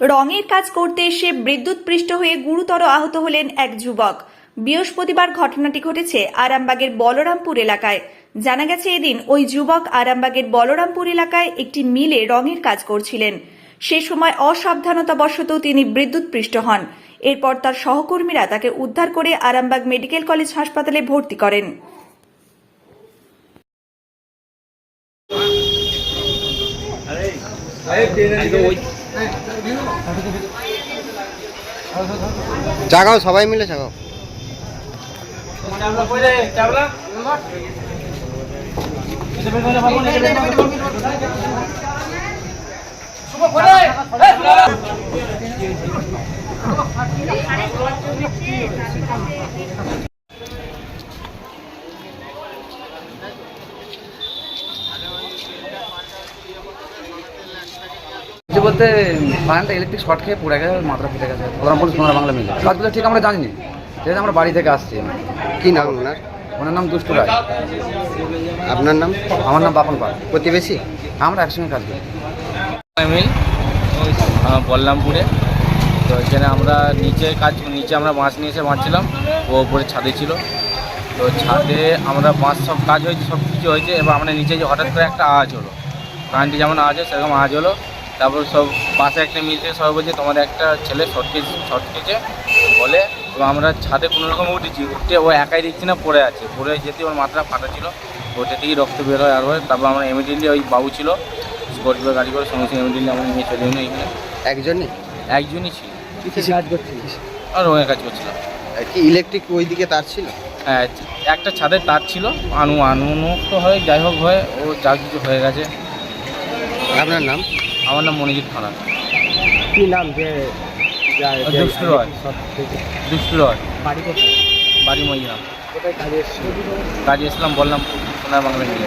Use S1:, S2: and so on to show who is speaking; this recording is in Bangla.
S1: রঙের কাজ করতে এসে বিদ্যুৎপৃষ্ট হয়ে গুরুতর আহত হলেন এক যুবক। বৃহস্পতিবার ঘটনাটি ঘটেছে আরামবাগের বলরামপুর এলাকায়। জানা গেছে এদিন ওই যুবক আরামবাগের বলরামপুর এলাকায় একটি মিলে রঙের কাজ করছিলেন। সে সময় অসাবধানতাবশত তিনি বিদ্যুৎপৃষ্ট হন। এরপর তার সহকর্মীরা তাকে উদ্ধার করে আরামবাগ মেডিকেল কলেজ হাসপাতালে ভর্তি করেন।
S2: জাগাও সবাই মিলে জাগাও।
S3: যে বলতে কারেন্টটা ইলেকট্রিক শর্ট খেয়ে পড়ে গেছে মাথা ফেটে গেছে। বলরামপুর সোনার বাংলা মিলে কাজগুলো ঠিক আমরা জানিনি। যেহেতু আমরা বাড়ি থেকে আসছি।
S2: কি নাম ওনার?
S3: ওনার নাম দুষ্টু রায়।
S2: আপনার নাম?
S3: আমার নাম বাপন পাল।
S2: প্রতিবেশী?
S3: আমরা একসঙ্গে কাজ করি।
S4: মিল বল্লামপুরে তো এখানে আমরা নিচে কাজ নিচে আমরা বাঁশ নিয়ে এসে বাঁধছিলাম। ও উপরে ছাদে ছিল। তো ছাদে আমরা বাঁশ সব কাজ হয়েছে সব কিছু হয়েছে। এবার আমরা নিচে যে হঠাৎ করে একটা আওয়াজ হলো। কারেন্টে যেমন আওয়াজ হয় সেরকম আওয়াজ হলো। তারপর সব পাশে একটা মিল থেকে সবাই বলছে তোমাদের একটা ছেলে শর্টকেজ শর্টকেজে বলে তো আমরা ছাদে কোনো রকম উঠেছি উঠে ও একাই দেখছি না পড়ে আছে। পড়ে যেতে ওর মাথাটা ফাটা ছিল ওটা থেকেই রক্ত বের হয় আর হয়। তারপর আমরা ইমিডিয়েটলি ওই বাবু ছিল স্কর্পিও গাড়ি করে সঙ্গে সঙ্গে ইমিডিয়েটলি আমরা নিয়ে চলে এলো এখানে।
S2: একজনই?
S4: একজনই ছিল।
S2: কাজ করছিস
S4: আর রঙের কাজ করছিলাম
S2: কি ইলেকট্রিক ওই দিকে তার ছিল?
S4: হ্যাঁ একটা ছাদের তার ছিল আনু আনুনুক তো হয় যাই হোক হয় ও যা কিছু হয়ে গেছে।
S2: আপনার নাম?
S4: আমার নাম মনিজিৎ খানা
S2: কি নাম যে
S4: দুষ্টু রয়। দুষ্টু রয়। বাড়ি মহিলাম কাজে এসলাম বললাম সোনার বাংলা মিলে